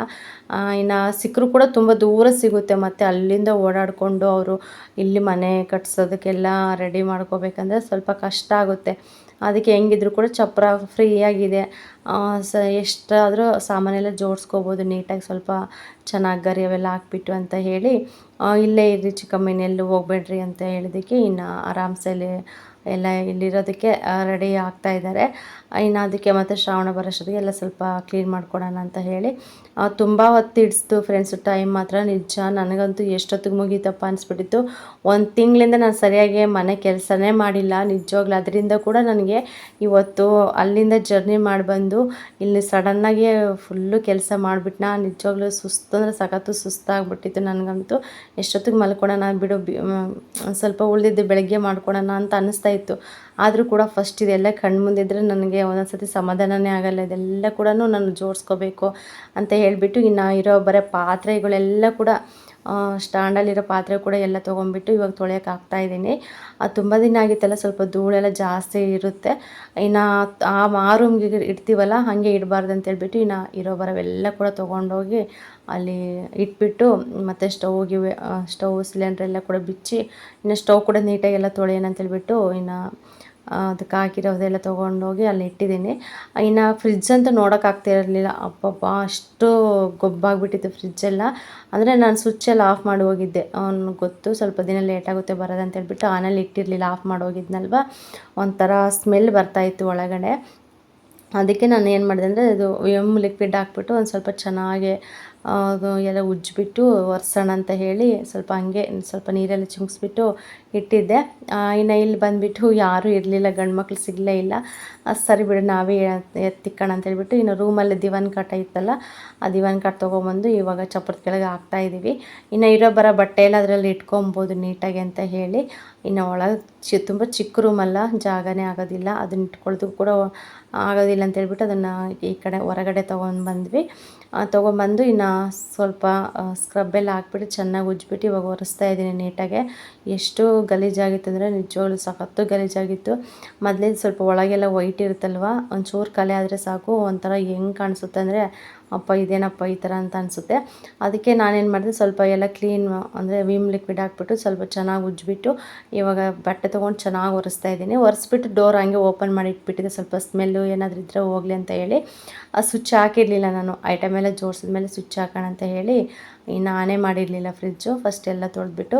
ಇನ್ನು ಸಿಕ್ಕರೂ ಕೂಡ ತುಂಬ ದೂರ ಸಿಗುತ್ತೆ. ಮತ್ತು ಅಲ್ಲಿಂದ ಓಡಾಡಿಕೊಂಡು ಅವರು ಇಲ್ಲಿ ಮನೆ ಕಟ್ಸೋದಕ್ಕೆಲ್ಲ ರೆಡಿ ಮಾಡ್ಕೋಬೇಕಂದ್ರೆ ಸ್ವಲ್ಪ ಕಷ್ಟ ಆಗುತ್ತೆ. ಅದಕ್ಕೆ ಹೆಂಗಿದ್ರು ಕೂಡ ಚಪ್ರ ಫ್ರೀಯಾಗಿದೆ. ಸ, ಎಷ್ಟಾದರೂ ಸಾಮಾನೆಲ್ಲ ಜೋಡಿಸ್ಕೋಬೋದು. ನೀಟಾಗಿ ಸ್ವಲ್ಪ ಚೆನ್ನಾಗಿ ಗರಿ ಅವೆಲ್ಲ ಹಾಕ್ಬಿಟ್ಟು ಅಂತ ಹೇಳಿ ಇಲ್ಲೇ ಇರ್ರಿ ಚಿಕ್ಕಮ್ಮನೆಲ್ಲೂ ಹೋಗ್ಬೇಡ್ರಿ ಅಂತ ಹೇಳಿದ್ದಕ್ಕೆ ಇನ್ನು ಆರಾಮ್ಸೆ ಎಲ್ಲ ಇಲ್ಲಿರೋದಕ್ಕೆ ರೆಡಿ ಆಗ್ತಾ ಇದ್ದಾರೆ. ಇನ್ನು ಅದಕ್ಕೆ ಮತ್ತು ಶ್ರಾವಣ ಬರೋಷ್ಟೊತ್ತಿಗೆ ಎಲ್ಲ ಸ್ವಲ್ಪ ಕ್ಲೀನ್ ಮಾಡ್ಕೊಡೋಣ ಅಂತ ಹೇಳಿ ತುಂಬ ಹೊತ್ತು ಹಿಡಿಸ್ತು ಫ್ರೆಂಡ್ಸು ಟೈಮ್ ಮಾತ್ರ. ನಿಜ, ನನಗಂತೂ ಎಷ್ಟೊತ್ತಿಗೆ ಮುಗೀತಪ್ಪ ಅನಿಸ್ಬಿಟ್ಟಿತ್ತು. ಒಂದು ತಿಂಗಳಿಂದ ನಾನು ಸರಿಯಾಗಿ ಮನೆ ಕೆಲಸನೇ ಮಾಡಿಲ್ಲ. ನಿಜವಾಗ್ಲೂ ಅದರಿಂದ ಕೂಡ ನನಗೆ ಇವತ್ತು ಅಲ್ಲಿಂದ ಜರ್ನಿ ಮಾಡಿ ಬಂದು, ಇಲ್ಲಿ ಸಡನ್ನಾಗಿ ಫುಲ್ಲು ಕೆಲಸ ಮಾಡಿಬಿಟ್ನ? ನಿಜವಾಗ್ಲೂ ಸುಸ್ತು ಅಂದರೆ ಸಖತ್ತು ಸುಸ್ತಾಗ್ಬಿಟ್ಟಿತ್ತು ನನಗಂತೂ. ಎಷ್ಟೊತ್ತಿಗೆ ಮಲ್ಕೊಳೋಣ ಬಿಡು ಸ್ವಲ್ಪ ಉಳಿದಿದ್ದು ಬೆಳಗ್ಗೆ ಮಾಡ್ಕೊಳೋಣ ಅಂತ ಅನ್ನಿಸ್ತಾ ಇತ್ತು. ಆದರೂ ಕೂಡ ಫಸ್ಟ್ ಇದೆಲ್ಲ ಕಣ್ಣು ಮುಂದಿದ್ರೆ ನನಗೆ ಒಂದೊಂದ್ಸತಿ ಸಮಾಧಾನನೇ ಆಗಲ್ಲ. ಇದೆಲ್ಲ ಕೂಡ ನಾನು ಜೋಡಿಸ್ಕೋಬೇಕು ಅಂತ ಹೇಳಿಬಿಟ್ಟು ಇನ್ನು ಇರೋ ಬರೋ ಪಾತ್ರೆಗಳೆಲ್ಲ ಕೂಡ ಸ್ಟ್ಯಾಂಡಲ್ಲಿರೋ ಪಾತ್ರೆ ಕೂಡ ಎಲ್ಲ ತೊಗೊಂಡ್ಬಿಟ್ಟು ಇವಾಗ ತೊಳೆಯೋಕೆ ಇದ್ದೀನಿ. ಅದು ತುಂಬ ದಿನ ಆಗಿತ್ತಲ್ಲ, ಸ್ವಲ್ಪ ಧೂಳೆಲ್ಲ ಜಾಸ್ತಿ ಇರುತ್ತೆ. ಇನ್ನು ಆ ಆ ರೂಮ್ಗೆ ಇಡ್ತೀವಲ್ಲ, ಹಾಗೆ ಇಡಬಾರ್ದು ಅಂತ ಹೇಳಿಬಿಟ್ಟು ಇನ್ನು ಇರೋ ಬರವೆಲ್ಲ ಕೂಡ ತೊಗೊಂಡೋಗಿ ಅಲ್ಲಿ ಇಟ್ಬಿಟ್ಟು ಮತ್ತು ಸ್ಟವ್ಗೆ ಸ್ಟವ್ ಸಿಲಿಂಡ್ರೆಲ್ಲ ಕೂಡ ಬಿಚ್ಚಿ, ಇನ್ನು ಸ್ಟವ್ ಕೂಡ ನೀಟಾಗಿ ಎಲ್ಲ ತೊಳೆಯೋಣ ಅಂತೇಳ್ಬಿಟ್ಟು ಇನ್ನು ಅದಕ್ಕೆ ಹಾಕಿರೋದೆಲ್ಲ ತೊಗೊಂಡೋಗಿ ಅಲ್ಲಿ ಇಟ್ಟಿದ್ದೀನಿ. ಇನ್ನು ಫ್ರಿಜ್ ಅಂತ ನೋಡೋಕ್ಕಾಗ್ತಾ ಇರಲಿಲ್ಲ. ಅಪ್ಪಪ್ಪ ಅಷ್ಟು ಗೊಬ್ಬಾಗ್ಬಿಟ್ಟಿತ್ತು ಫ್ರಿಜ್ಜೆಲ್ಲ ಅಂದರೆ ನಾನು ಸ್ವಿಚ್ಚೆಲ್ಲ ಆಫ್ ಮಾಡಿ ಹೋಗಿದ್ದೆ. ಅವ್ನಿಗೆ ಗೊತ್ತು ಸ್ವಲ್ಪ ದಿನ ಲೇಟ್ ಆಗುತ್ತೆ ಬರೋದಂತ ಹೇಳ್ಬಿಟ್ಟು ಆನಲ್ಲಿ ಇಟ್ಟಿರಲಿಲ್ಲ ಆಫ್ ಮಾಡಿ ಹೋಗಿದ್ನಲ್ವ? ಒಂಥರ ಸ್ಮೆಲ್ ಬರ್ತಾಯಿತ್ತು ಒಳಗಡೆ. ಅದಕ್ಕೆ ನಾನು ಏನು ಮಾಡಿದೆ ಅಂದರೆ ಇದು ಎಂ ಲಿಕ್ವಿಡ್ ಹಾಕ್ಬಿಟ್ಟು ಒಂದು ಸ್ವಲ್ಪ ಚೆನ್ನಾಗಿ ಎಲ್ಲ ಉಜ್ಜಿಬಿಟ್ಟು ಒರೆಸೋಣ ಅಂತ ಹೇಳಿ ಸ್ವಲ್ಪ ಹಂಗೆ ಸ್ವಲ್ಪ ನೀರೆಲ್ಲ ಚಿಮುಕ್ಸ್ಬಿಟ್ಟು ಇಟ್ಟಿದ್ದೆ. ಇನ್ನು ಇಲ್ಲಿ ಬಂದುಬಿಟ್ಟು ಯಾರೂ ಇರಲಿಲ್ಲ, ಗಂಡು ಮಕ್ಳು ಸಿಗಲೇ ಇಲ್ಲ. ಸರಿ ಬಿಡು, ನಾವೇ ಎತ್ತಿಕ್ಕೋಣ ಅಂತ ಹೇಳಿಬಿಟ್ಟು ಇನ್ನು ರೂಮಲ್ಲಿ ದಿವಾನ್ ಕಟ್ಟ ಇತ್ತಲ್ಲ, ಆ ದಿವಾನ್ ಕಟ್ ತೊಗೊಂಬಂದು ಇವಾಗ ಚಪ್ಪರದ ಕೆಳಗೆ ಹಾಕ್ತಾ ಇದ್ದೀವಿ ಇನ್ನು ಇರೋ ಬರೋ ಬಟ್ಟೆ ಎಲ್ಲ ಅದರಲ್ಲಿ ಇಟ್ಕೊಬೋದು ನೀಟಾಗಿ ಅಂತ ಹೇಳಿ. ಇನ್ನು ಒಳಗೆ ಚಿ, ತುಂಬ ಚಿಕ್ಕ ರೂಮಲ್ಲ ಜಾಗನೇ ಆಗೋದಿಲ್ಲ. ಅದನ್ನ ಇಟ್ಕೊಳ್ಳೋದು ಕೂಡ ಆಗೋದಿಲ್ಲ ಅಂತ ಹೇಳ್ಬಿಟ್ಟು ಅದನ್ನು ಈ ಕಡೆ ಹೊರಗಡೆ ತೊಗೊಂಡು ಬಂದ್ವಿ ತೊಗೊಂಬಂದು ಇನ್ನು ಸ್ವಲ್ಪ ಸ್ಕ್ರಬ್ಬೆಲ್ಲ ಹಾಕ್ಬಿಟ್ಟು ಚೆನ್ನಾಗಿ ಉಜ್ಜಿಬಿಟ್ಟು ಇವಾಗ ಒರೆಸ್ತಾ ಇದ್ದೀನಿ ನೀಟಾಗೆ. ಎಷ್ಟು ಗಲೀಜಾಗಿತ್ತು ಅಂದರೆ ನಿಜವಾಗ್ಲೂ ಸಖತ್ತು ಗಲೀಜಾಗಿತ್ತು. ಮೊದಲೇ ಸ್ವಲ್ಪ ಒಳಗೆಲ್ಲ ವೈಟ್ ಇರುತ್ತಲ್ವ? ಒಂಚೂರು ಕಲೆ ಆದರೆ ಸಾಕು. ಒಂಥರ ಹೆಂಗೆ ಕಾಣಿಸುತ್ತೆ ಅಂದರೆ ಅಪ್ಪ, ಇದೇನಪ್ಪ ಈ ಥರ ಅಂತ ಅನಿಸುತ್ತೆ. ಅದಕ್ಕೆ ನಾನೇನು ಮಾಡಿದೆ, ಸ್ವಲ್ಪ ಎಲ್ಲ ಕ್ಲೀನ್ ಅಂದರೆ ವಿಮ್ ಲಿಕ್ವಿಡ್ ಹಾಕ್ಬಿಟ್ಟು ಸ್ವಲ್ಪ ಚೆನ್ನಾಗಿ ಉಜ್ಜಿಬಿಟ್ಟು ಇವಾಗ ಬಟ್ಟೆ ತೊಗೊಂಡು ಚೆನ್ನಾಗಿ ಒರೆಸ್ತಾ ಇದ್ದೀನಿ. ಒರೆಸ್ಬಿಟ್ಟು ಡೋರ್ ಹಂಗೆ ಓಪನ್ ಮಾಡಿ ಇಟ್ಬಿಟ್ಟಿದೆ. ಸ್ವಲ್ಪ ಸ್ಮೆಲ್ಲು ಏನಾದರೂ ಇದ್ದರೆ ಹೋಗಲಿ ಅಂತ ಹೇಳಿ. ಆ ಸ್ವಿಚ್ ಹಾಕಿರಲಿಲ್ಲ ನಾನು. ಐಟಮ್ ಎಲ್ಲ ಜೋಡಿಸಿದ್ಮೇಲೆ ಸ್ವಿಚ್ ಹಾಕೋಣ ಅಂತ ಹೇಳಿ ಇನ್ನು ನಾನೇ ಮಾಡಿರಲಿಲ್ಲ ಫ್ರಿಜ್ಜು ಫಸ್ಟ್ ಎಲ್ಲ ತೊಳೆದ್ಬಿಟ್ಟು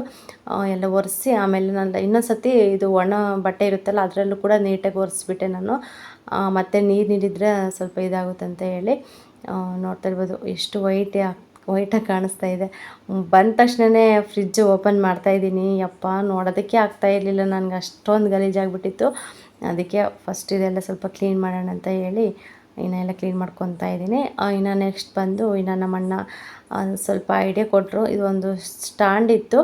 ಎಲ್ಲ ಒರೆಸಿ ಆಮೇಲೆ ನಾನು ಇನ್ನೊಂದು ಸತಿ ಇದು ಒಣ ಬಟ್ಟೆ ಇರುತ್ತಲ್ಲ, ಅದರಲ್ಲೂ ಕೂಡ ನೀಟಾಗಿ ಒರೆಸ್ಬಿಟ್ಟೆ ನಾನು. ಮತ್ತೆ ನೀರು ನೀಡಿದರೆ ಸ್ವಲ್ಪ ಇದಾಗುತ್ತೆ ಅಂತ ಹೇಳಿ. ನೋಡ್ತಾ ಇರ್ಬೋದು. ಎಷ್ಟು ವೈಟ್ ವೈಟಾಗಿ ಕಾಣಿಸ್ತಾ ಇದೆ. ಬಂದ ತಕ್ಷಣವೇ ಫ್ರಿಜ್ ಓಪನ್ ಮಾಡ್ತಾ ಇದ್ದೀನಿ. ಯಪ್ಪ, ನೋಡೋದಕ್ಕೆ ಆಗ್ತಾ ಇರಲಿಲ್ಲ. ನನಗೆ ಅಷ್ಟೊಂದು ಗಲೀಜಾಗ್ಬಿಟ್ಟಿತ್ತು ಅದಕ್ಕೆ ಫಸ್ಟ್ ಇದೆಲ್ಲ ಸ್ವಲ್ಪ ಕ್ಲೀನ್ ಮಾಡೋಣ ಅಂತ ಹೇಳಿ ಇನ್ನೆಲ್ಲ ಕ್ಲೀನ್ ಮಾಡ್ಕೊತಾ ಇದ್ದೀನಿ. ಇನ್ನು ನೆಕ್ಸ್ಟ್ ಬಂದು, ಇನ್ನು ನಮ್ಮಣ್ಣ ಸ್ವಲ್ಪ ಐಡಿಯಾ ಕೊಟ್ಟರು ಇದೊಂದು ಸ್ಟ್ಯಾಂಡ್ ಇತ್ತು.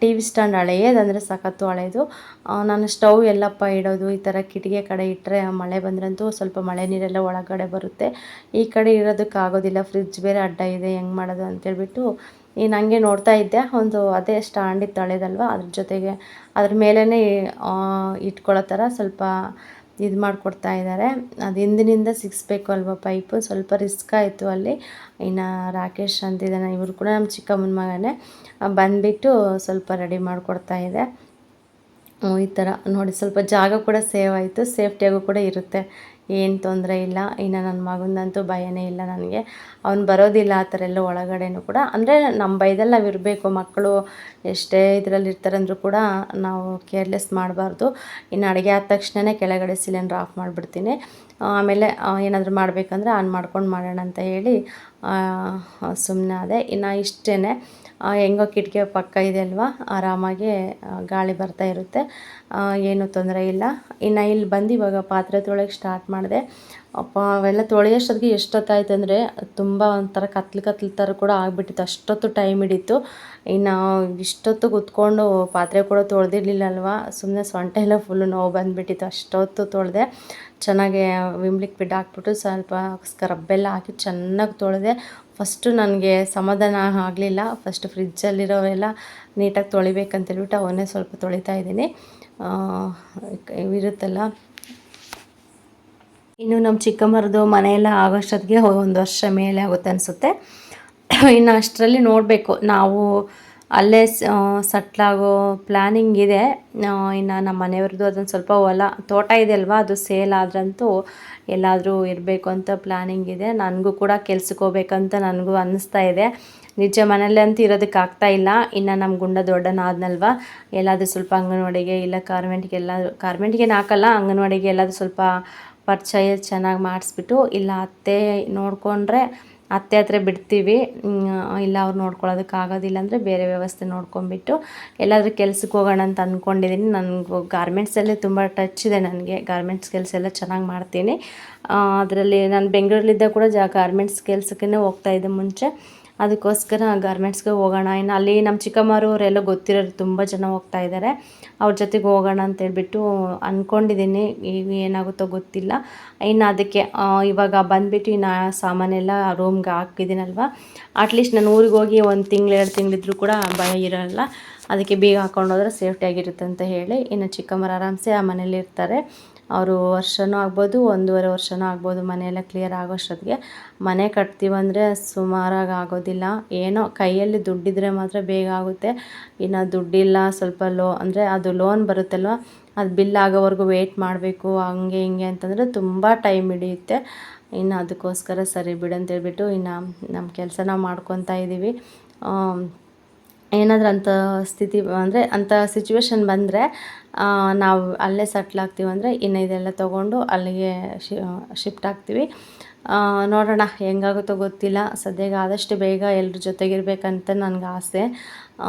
ಟಿ ವಿ ಸ್ಟ್ಯಾಂಡ್ ಹಳೆಯದಂದರೆ ಸಖತ್ತು ಹಳೆಯದು ನಾನು ಸ್ಟವ್ ಎಲ್ಲಪ್ಪ ಇಡೋದು, ಈ ಥರ ಕಿಟಕಿ ಕಡೆ ಇಟ್ಟರೆ ಮಳೆ ಬಂದ್ರಂತೂ ಸ್ವಲ್ಪ ಮಳೆ ನೀರೆಲ್ಲ ಒಳಗಡೆ ಬರುತ್ತೆ. ಈ ಕಡೆ ಇರೋದಕ್ಕಾಗೋದಿಲ್ಲ ಫ್ರಿಜ್ ಬೇರೆ ಅಡ್ಡ ಇದೆ, ಹೆಂಗೆ ಮಾಡೋದು ಅಂತೇಳ್ಬಿಟ್ಟು ಈ ನನಗೆ ನೋಡ್ತಾ ಇದ್ದೆ. ಒಂದು ಅದೇ ಸ್ಟ್ಯಾಂಡ್ ಇತ್ತು ಹಳೇದಲ್ವ, ಅದ್ರ ಜೊತೆಗೆ ಅದ್ರ ಮೇಲೇ ಇಟ್ಕೊಳ್ಳೋ ಥರ ಸ್ವಲ್ಪ ಇದು ಮಾಡಿಕೊಡ್ತಾ ಇದ್ದಾರೆ. ಅದು ಹಿಂದಿನಿಂದ ಸಿಗಿಸ್ಬೇಕು ಅಲ್ವಾ ಪೈಪು. ಸ್ವಲ್ಪ ರಿಸ್ಕ್ ಆಯಿತು ಅಲ್ಲಿ. ಇನ್ನು ರಾಕೇಶ್ ಅಂತಿದ್ದಾನೆ ಇವರು ಕೂಡ ನಮ್ಮ ಚಿಕ್ಕಮ್ಮನ ಮಗನೇ. ಬಂದುಬಿಟ್ಟು ಸ್ವಲ್ಪ ರೆಡಿ ಮಾಡಿಕೊಡ್ತಾ ಇದೆ. ಈ ಥರ. ನೋಡಿ, ಸ್ವಲ್ಪ ಜಾಗ ಕೂಡ ಸೇವ್ ಆಯಿತು. ಸೇಫ್ಟಿಯಾಗೂ ಕೂಡ ಇರುತ್ತೆ. ಏನು ತೊಂದರೆ ಇಲ್ಲ, ಇನ್ನು ನನ್ನ ಮಗಂದಂತೂ ಭಯನೇ ಇಲ್ಲ ನನಗೆ. ಅವ್ನು ಬರೋದಿಲ್ಲ ಆ ಥರ ಎಲ್ಲ ಒಳಗಡೆನೂ ಕೂಡ. ಅಂದರೆ ನಮ್ಮ ಭಯದಲ್ಲಿ ನಾವು ಇರಬೇಕು ಮಕ್ಕಳು ಎಷ್ಟೇ ಇದರಲ್ಲಿ ಇರ್ತಾರಂದ್ರೂ ಕೂಡ ನಾವು ಕೇರ್ಲೆಸ್ ಮಾಡಬಾರ್ದು. ಇನ್ನು ಅಡುಗೆ ಆದ ತಕ್ಷಣವೇ ಕೆಳಗಡೆ ಸಿಲಿಂಡ್ರ್ ಆಫ್ ಮಾಡಿಬಿಡ್ತೀನಿ. ಆಮೇಲೆ ಏನಾದರೂ ಮಾಡಬೇಕಂದ್ರೆ ಆನ್ ಮಾಡ್ಕೊಂಡು ಮಾಡೋಣ ಅಂತ ಹೇಳಿ ಸುಮ್ಮನೆ ಅದೇ ಇನ್ನು ಇಷ್ಟೇ ಹೆಂಗೋ ಕಿಟಕಿ ಪಕ್ಕ ಇದೆ ಅಲ್ವಾ, ಆರಾಮಾಗಿ ಗಾಳಿ ಬರ್ತಾ ಇರುತ್ತೆ. ಏನೂ ತೊಂದರೆ ಇಲ್ಲ. ಇನ್ನು ಇಲ್ಲಿ ಬಂದು ಇವಾಗ ಪಾತ್ರೆ ತೊಳೆಯೋಕೆ ಸ್ಟಾರ್ಟ್ ಮಾಡಿದೆ. ಅಪ್ಪ, ಅವೆಲ್ಲ ತೊಳೆಯೋಷ್ಟೊತ್ತಿಗೆ ಎಷ್ಟೊತ್ತಾಯ್ತು ಅಂದರೆ ತುಂಬ ಒಂಥರ ಕತ್ಲು ಕತ್ಲು ಥರ ಕೂಡ ಆಗಿಬಿಟ್ಟಿತ್ತು. ಅಷ್ಟೊತ್ತು ಟೈಮ್ ಹಿಡಿತು. ಇನ್ನು ಇಷ್ಟೊತ್ತು ಕುತ್ಕೊಂಡು ಪಾತ್ರೆ ಕೂಡ ತೊಳೆದಿರಲಿಲ್ಲ ಅಲ್ವಾ ಸುಮ್ಮನೆ ಸೊಂಟೆ ಎಲ್ಲ ಫುಲ್ಲು ನೋವು ಬಂದುಬಿಟ್ಟಿತ್ತು. ಅಷ್ಟೊತ್ತು ತೊಳೆದೆ. ಚೆನ್ನಾಗಿ ವಿಮ್ ಬಿಡ್ ಹಾಕ್ಬಿಟ್ಟು ಸ್ವಲ್ಪ ಸ್ಕ್ರಬ್ಬೆಲ್ಲ ಹಾಕಿ ಚೆನ್ನಾಗಿ ತೊಳೆದೆ. ಫಸ್ಟು ನನಗೆ ಸಮಾಧಾನ ಆಗಲಿಲ್ಲ. ಫಸ್ಟ್ ಫ್ರಿಜ್ಜಲ್ಲಿರೋವೆಲ್ಲ ನೀಟಾಗಿ ತೊಳಿಬೇಕಂತೇಳ್ಬಿಟ್ಟು ಅವನ್ನೇ ಸ್ವಲ್ಪ ತೊಳಿತಾ ಇದ್ದೀನಿ. ಇರುತ್ತಲ್ಲ? ಇನ್ನು ನಮ್ಮ ಚಿಕ್ಕಮ್ಮರದು ಮನೆಯೆಲ್ಲ ಆಗೋಷ್ಟೊತ್ತಿಗೆ ಒಂದು ವರ್ಷ ಮೇಲೆ ಆಗುತ್ತೆ ಅನಿಸುತ್ತೆ. ಇನ್ನು ಅಷ್ಟರಲ್ಲಿ ನೋಡಬೇಕು. ನಾವು ಅಲ್ಲೇ ಸಟ್ಲಾಗೋ ಪ್ಲ್ಯಾನಿಂಗ್ ಇದೆ. ಇನ್ನು ನಮ್ಮ ಮನೆಯವ್ರದ್ದು ಅದೊಂದು ಸ್ವಲ್ಪ ಹೊಲ, ತೋಟ ಇದೆ ಅಲ್ವಾ? ಅದು ಸೇಲ್ ಆದ್ರಂತೂ ಎಲ್ಲಾದರೂ ಇರಬೇಕು ಅಂತ ಪ್ಲ್ಯಾನಿಂಗ್ ಇದೆ. ನನಗೂ ಕೂಡ ಕೆಲ್ಸಕ್ಕೆ ಹೋಗ್ಬೇಕಂತ ನನಗೂ ಅನ್ನಿಸ್ತಾ ಇದೆ. ನಿಜ ಮನೇಲಿ ಅಂತೂ ಇರೋದಕ್ಕೆ ಆಗ್ತಾ ಇಲ್ಲ. ಇನ್ನು ನಮ್ಮ ಗುಂಡ ದೊಡ್ಡನಾದ್ನಲ್ವ ಎಲ್ಲಾದರೂ ಸ್ವಲ್ಪ ಅಂಗನವಾಡಿಗೆ ಇಲ್ಲ ಕಾರ್ಮೆಂಟ್ಗೆ ಎಲ್ಲಾದರೂ ಕಾರ್ಮೆಂಟ್ಗೆ ಹಾಕಲ್ಲ, ಅಂಗನವಾಡಿಗೆ ಎಲ್ಲಾದರೂ ಸ್ವಲ್ಪ ಪರಿಚಯ ಚೆನ್ನಾಗಿ ಮಾಡಿಸ್ಬಿಟ್ಟು ಇಲ್ಲ ಅತ್ತೆ ನೋಡಿಕೊಂಡ್ರೆ ಅತ್ತೆ ಹತ್ರ ಬಿಡ್ತೀವಿ ಇಲ್ಲ ಅವ್ರು ನೋಡ್ಕೊಳ್ಳೋದಕ್ಕೆ ಆಗೋದಿಲ್ಲ ಅಂದರೆ ಬೇರೆ ವ್ಯವಸ್ಥೆ ನೋಡ್ಕೊಂಬಿಟ್ಟು ಎಲ್ಲಾದರೂ ಕೆಲ್ಸಕ್ಕೆ ಹೋಗೋಣ ಅಂತ ಅಂದ್ಕೊಂಡಿದ್ದೀನಿ ನನಗೂ ಗಾರ್ಮೆಂಟ್ಸಲ್ಲೇ ತುಂಬ ಟಚ್ ಇದೆ ನನಗೆ, ಗಾರ್ಮೆಂಟ್ಸ್ ಕೆಲಸ ಎಲ್ಲ ಚೆನ್ನಾಗಿ ಮಾಡ್ತೀನಿ. ಅದರಲ್ಲಿ ನಾನು ಬೆಂಗಳೂರಲ್ಲಿದ್ದ ಕೂಡ ಜಾ ಗಾರ್ಮೆಂಟ್ಸ್ ಕೆಲಸಕ್ಕೇ ಹೋಗ್ತಾಯಿದ್ದೆ ಮುಂಚೆ. ಅದಕ್ಕೋಸ್ಕರ ಗಾರ್ಮೆಂಟ್ಸ್ಗೆ ಹೋಗೋಣ. ಇನ್ನು ಅಲ್ಲಿ ನಮ್ಮ ಚಿಕ್ಕಮ್ಮರು ಅವರೆಲ್ಲ ಗೊತ್ತಿರೋರು ತುಂಬ ಜನ ಹೋಗ್ತಾ ಇದ್ದಾರೆ. ಅವ್ರ ಜೊತೆಗೆ ಹೋಗೋಣ ಅಂತೇಳ್ಬಿಟ್ಟು ಅಂದ್ಕೊಂಡಿದ್ದೀನಿ ಈಗ ಏನಾಗುತ್ತೋ ಗೊತ್ತಿಲ್ಲ. ಇನ್ನು ಅದಕ್ಕೆ ಇವಾಗ ಬಂದುಬಿಟ್ಟು ಇನ್ನು ಸಾಮಾನೆಲ್ಲ ರೂಮ್ಗೆ ಹಾಕಿದ್ದೀನಲ್ವ? ಅಟ್ಲೀಸ್ಟ್ ನಾನು ಊರಿಗೆ ಹೋಗಿ ಒಂದು ತಿಂಗಳು, ಎರಡು ತಿಂಗಳಿದ್ರು ಕೂಡ ಭಯ ಇರೋಲ್ಲ. ಅದಕ್ಕೆ ಬೀಗ ಹಾಕ್ಕೊಂಡೋದ್ರೆ ಹೋದ್ರೆ ಸೇಫ್ಟಿಯಾಗಿರುತ್ತೆ ಅಂತ ಹೇಳಿ ಇನ್ನು ಚಿಕ್ಕಮ್ಮರು ಆರಾಮ್ಸೆ ಆ ಮನೇಲಿ ಇರ್ತಾರೆ. ಅವರು ವರ್ಷನೂ ಆಗ್ಬೋದು, ಒಂದೂವರೆ ವರ್ಷನೂ ಆಗ್ಬೋದು ಮನೆಯೆಲ್ಲ ಕ್ಲಿಯರ್ ಆಗೋಷ್ಟೊತ್ತಿಗೆ ಮನೆ ಕಟ್ತೀವಂದರೆ ಸುಮಾರಾಗಿ ಆಗೋದಿಲ್ಲ. ಏನೋ ಕೈಯಲ್ಲಿ ದುಡ್ಡಿದ್ರೆ ಮಾತ್ರ ಬೇಗ ಆಗುತ್ತೆ. ಇನ್ನು ದುಡ್ಡಿಲ್ಲ, ಸ್ವಲ್ಪ ಲೋ, ಅಂದರೆ ಅದು ಲೋನ್ ಬರುತ್ತಲ್ವ, ಅದು ಬಿಲ್ ಆಗೋವರೆಗೂ ವೆಯ್ಟ್ ಮಾಡಬೇಕು, ಹಂಗೆ ಹಿಂಗೆ ಅಂತಂದರೆ ತುಂಬ ಟೈಮ್ ಹಿಡಿಯುತ್ತೆ. ಇನ್ನು ಅದಕ್ಕೋಸ್ಕರ ಸರಿ ಬಿಡು ಅಂತೇಳ್ಬಿಟ್ಟು ಇನ್ನು ನಮ್ಮ ಕೆಲಸ ನಾವು ಮಾಡ್ಕೊತಾ ಇದ್ದೀವಿ ಏನಾದರೂ ಅಂಥ ಸ್ಥಿತಿ, ಅಂದರೆ ಅಂಥ ಸಿಚುವೇಶನ್ ಬಂದರೆ ನಾವು ಅಲ್ಲೇ ಸೆಟ್ಲ್ ಆಗ್ತೀವಿ ಅಂದರೆ ಇನ್ನು ಇದೆಲ್ಲ ತೊಗೊಂಡು ಅಲ್ಲಿಗೆ ಶಿಫ್ಟ್ ಆಗ್ತೀವಿ. ನೋಡೋಣ ಹೆಂಗಾಗುತ್ತೋ ಗೊತ್ತಿಲ್ಲ. ಸದ್ಯಕ್ಕೆ ಆದಷ್ಟು ಬೇಗ ಎಲ್ಲರ ಜೊತೆಗಿರ್ಬೇಕಂತ ನನಗೆ ಆಸೆ.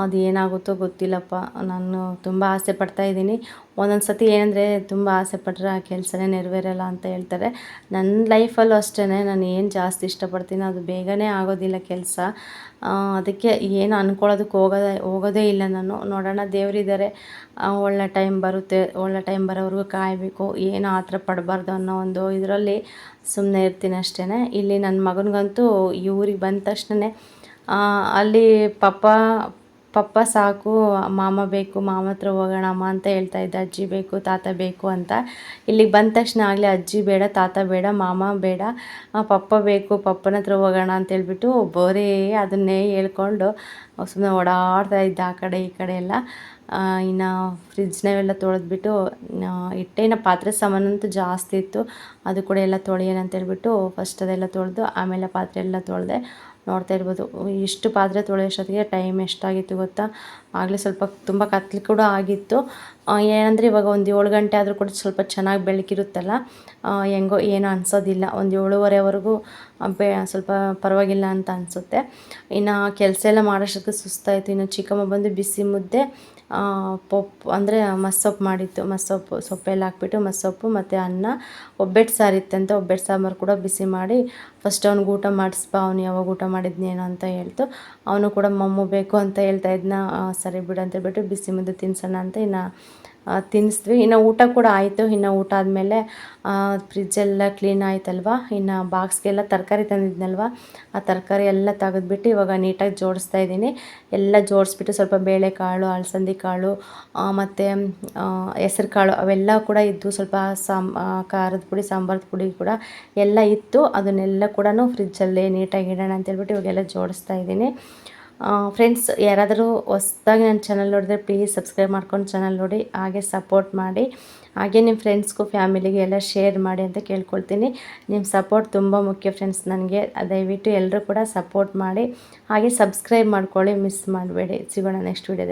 ಅದು ಏನಾಗುತ್ತೋ ಗೊತ್ತಿಲ್ಲಪ್ಪ. ನಾನು ತುಂಬ ಆಸೆ ಪಡ್ತಾ ಇದ್ದೀನಿ. ಒಂದೊಂದು ಸತಿ ಏನಂದರೆ ತುಂಬ ಆಸೆ ಪಟ್ಟರೆ ಆ ಕೆಲಸನೇ ನೆರವೇರಲ್ಲ ಅಂತ ಹೇಳ್ತಾರೆ. ನನ್ನ ಲೈಫಲ್ಲೂ ಅಷ್ಟೇ ನಾನು ಏನು ಜಾಸ್ತಿ ಇಷ್ಟಪಡ್ತೀನಿ ಅದು ಬೇಗನೆ ಆಗೋದಿಲ್ಲ ಕೆಲಸ. ಅದಕ್ಕೆ ಏನು ಅಂದ್ಕೊಳ್ಳೋದಕ್ಕೆ ಹೋಗೋದೇ ಹೋಗೋದೇ ಇಲ್ಲ ನಾನು. ನೋಡೋಣ ದೇವರಿದ್ದಾರೆ. ಒಳ್ಳೆ ಟೈಮ್ ಬರುತ್ತೆ, ಒಳ್ಳೆ ಟೈಮ್ ಬರೋವರೆಗೂ ಕಾಯಬೇಕು, ಏನು ಆ ಥರ ಪಡಬಾರ್ದು ಅನ್ನೋ ಒಂದು ಇದರಲ್ಲಿ ಸುಮ್ಮನೆ ಇರ್ತೀನಿ ಅಷ್ಟೇ ಇಲ್ಲಿ ನನ್ನ ಮಗನಿಗಂತೂ ಈ ಊರಿಗೆ ಬಂದ ತಕ್ಷಣ ಅಲ್ಲಿ ಪಪ್ಪ ಪಪ್ಪ ಸಾಕು, ಮಾಮ ಬೇಕು, ಮಾಮ ಹತ್ರ ಹೋಗೋಣಮ್ಮ ಅಂತ ಹೇಳ್ತಾ ಇದ್ದ, ಅಜ್ಜಿ ಬೇಕು, ತಾತ ಬೇಕು ಅಂತ. ಇಲ್ಲಿಗೆ ಬಂದ ತಕ್ಷಣ ಆಗಲೇ ಅಜ್ಜಿ ಬೇಡ, ತಾತ ಬೇಡ, ಮಾಮ ಬೇಡ ಪಪ್ಪ ಬೇಕು, ಪಪ್ಪನ ಹತ್ರ ಹೋಗೋಣ ಅಂತ ಹೇಳ್ಬಿಟ್ಟು ಬೋರೇ ಅದನ್ನೇ ಹೇಳ್ಕೊಂಡು ಸುಮ್ಮನೆ ಓಡಾಡ್ತಾ ಇದ್ದ ಆ ಕಡೆ ಈ ಕಡೆ ಎಲ್ಲ. ಇನ್ನು ಫ್ರಿಜ್ನವೆಲ್ಲ ತೊಳೆದ್ಬಿಟ್ಟು ಇಟ್ಟೇನ ಪಾತ್ರೆ ಸಾಮಾನಂತೂ ಜಾಸ್ತಿ ಇತ್ತು. ಅದು ಕೂಡ ಎಲ್ಲ ತೊಳೆಯೋಣ ಅಂತೇಳ್ಬಿಟ್ಟು ಫಸ್ಟ್ ಅದೆಲ್ಲ ತೊಳೆದು, ಆಮೇಲೆ ಪಾತ್ರೆ ಎಲ್ಲ ತೊಳೆದೆ ನೋಡ್ತಾ ಇರ್ಬೋದು. ಇಷ್ಟು ಪಾತ್ರೆ ತೊಳೆಯೋಷ್ಟೊತ್ತಿಗೆ ಟೈಮ್ ಎಷ್ಟಾಗಿತ್ತು ಗೊತ್ತಾ? ಆಗಲೇ ಸ್ವಲ್ಪ ತುಂಬ ಕತ್ಲು ಕೂಡ ಆಗಿತ್ತು. ಏನಂದರೆ ಇವಾಗ ಒಂದು ಏಳು ಗಂಟೆ ಆದರೂ ಕೂಡ ಸ್ವಲ್ಪ ಚೆನ್ನಾಗಿ ಬೆಳಕಿರುತ್ತಲ್ಲ ಹೆಂಗೋ ಏನೂ ಅನಿಸೋದಿಲ್ಲ. ಒಂದು ಏಳುವರೆವರೆಗೂ ಬೆ, ಸ್ವಲ್ಪ ಪರವಾಗಿಲ್ಲ ಅಂತ ಅನಿಸುತ್ತೆ. ಇನ್ನು ಕೆಲಸ ಎಲ್ಲ ಮಾಡೋಷ್ಟೊತ್ತಿಗೆ ಸುಸ್ತಾಯಿತು. ಇನ್ನು ಚಿಕ್ಕಮ್ಮ ಬಂದು ಬಿಸಿ ಮುದ್ದೆ ಪಪ್ಪು ಅಂದರೆ ಮಸ್ಸೊಪ್ಪು ಮಾಡಿತ್ತು ಮಸ್ಸೊಪ್ಪು ಸೊಪ್ಪೆಲ್ಲ ಹಾಕ್ಬಿಟ್ಟು ಮಸ್ಸೊಪ್ಪು ಮತ್ತು ಅನ್ನ, ಒಬ್ಬಟ್ಟು ಸಾರಿತ್ತಂತೆ ಒಬ್ಬಟ್ಟು ಸಾಂಬಾರು ಕೂಡ ಬಿಸಿ ಮಾಡಿ ಫಸ್ಟ್ ಅವ್ನಿಗೆ ಊಟ ಮಾಡಿಸ್ಬಾ, ಅವ್ನು ಯಾವಾಗ ಊಟ ಮಾಡಿದ್ನೇನೋ ಅಂತ ಹೇಳ್ತು. ಅವನು ಕೂಡ ಮಮ್ಮು ಬೇಕು ಅಂತ ಹೇಳ್ತಾ ಇದ್ನ ಸರಿ ಬಿಡು ಅಂತ ಹೇಳ್ಬಿಟ್ಟು ಬಿಸಿ ಮುದ್ದೆ ತಿನ್ಸೋಣ ಅಂತ ಇನ್ನು ತಿನ್ನಿಸ್ದ್ವಿ ಇನ್ನು ಊಟ ಕೂಡ ಆಯಿತು. ಇನ್ನು ಊಟ ಆದಮೇಲೆ ಫ್ರಿಜ್ಜೆಲ್ಲ ಕ್ಲೀನ್ ಆಯ್ತಲ್ವ? ಇನ್ನು ಬಾಕ್ಸ್ಗೆಲ್ಲ ತರಕಾರಿ ತಂದಿದ್ನಲ್ವ? ಆ ತರಕಾರಿ ಎಲ್ಲ ತೆಗೆದ್ಬಿಟ್ಟು ಇವಾಗ ನೀಟಾಗಿ ಜೋಡಿಸ್ತಾ ಇದ್ದೀನಿ. ಎಲ್ಲ ಜೋಡಿಸ್ಬಿಟ್ಟು ಸ್ವಲ್ಪ ಬೇಳೆಕಾಳು, ಅಲಸಂದಿ ಕಾಳು ಮತ್ತು ಹೆಸರು ಕಾಳು ಅವೆಲ್ಲ ಕೂಡ ಇದ್ದು ಸ್ವಲ್ಪ ಸಾಮ್ ಖಾರದ ಪುಡಿ, ಸಾಂಬಾರದ ಪುಡಿ ಕೂಡ ಎಲ್ಲ ಇತ್ತು. ಅದನ್ನೆಲ್ಲ ಕೂಡ ಫ್ರಿಜ್ಜಲ್ಲೇ ನೀಟಾಗಿ ಇಡೋಣ ಅಂತೇಳ್ಬಿಟ್ಟು ಇವಾಗೆಲ್ಲ ಜೋಡಿಸ್ತಾ ಇದ್ದೀನಿ. ಫ್ರೆಂಡ್ಸ್ ಯಾರಾದರೂ ಹೊಸ್ದಾಗಿ ನನ್ನ ಚಾನಲ್ ನೋಡಿದ್ರೆ ಪ್ಲೀಸ್ ಸಬ್ಸ್ಕ್ರೈಬ್ ಮಾಡ್ಕೊಂಡು ಚಾನಲ್ ನೋಡಿ, ಹಾಗೆ ಸಪೋರ್ಟ್ ಮಾಡಿ. ಹಾಗೆ ನಿಮ್ಮ ಫ್ರೆಂಡ್ಸ್ಗೂ ಫ್ಯಾಮಿಲಿಗೆ ಎಲ್ಲ ಶೇರ್ ಮಾಡಿ ಅಂತ ಕೇಳ್ಕೊಳ್ತೀನಿ. ನಿಮ್ಮ ಸಪೋರ್ಟ್ ತುಂಬ ಮುಖ್ಯ ಫ್ರೆಂಡ್ಸ್ ನನಗೆ. ದಯವಿಟ್ಟು ಎಲ್ಲರೂ ಕೂಡ ಸಪೋರ್ಟ್ ಮಾಡಿ. ಹಾಗೆ ಸಬ್ಸ್ಕ್ರೈಬ್ ಮಾಡ್ಕೊಳ್ಳಿ ಮಿಸ್ ಮಾಡಬೇಡಿ. ಸಿಗೋಣ ನೆಕ್ಸ್ಟ್ ವೀಡಿಯೋದಲ್ಲಿ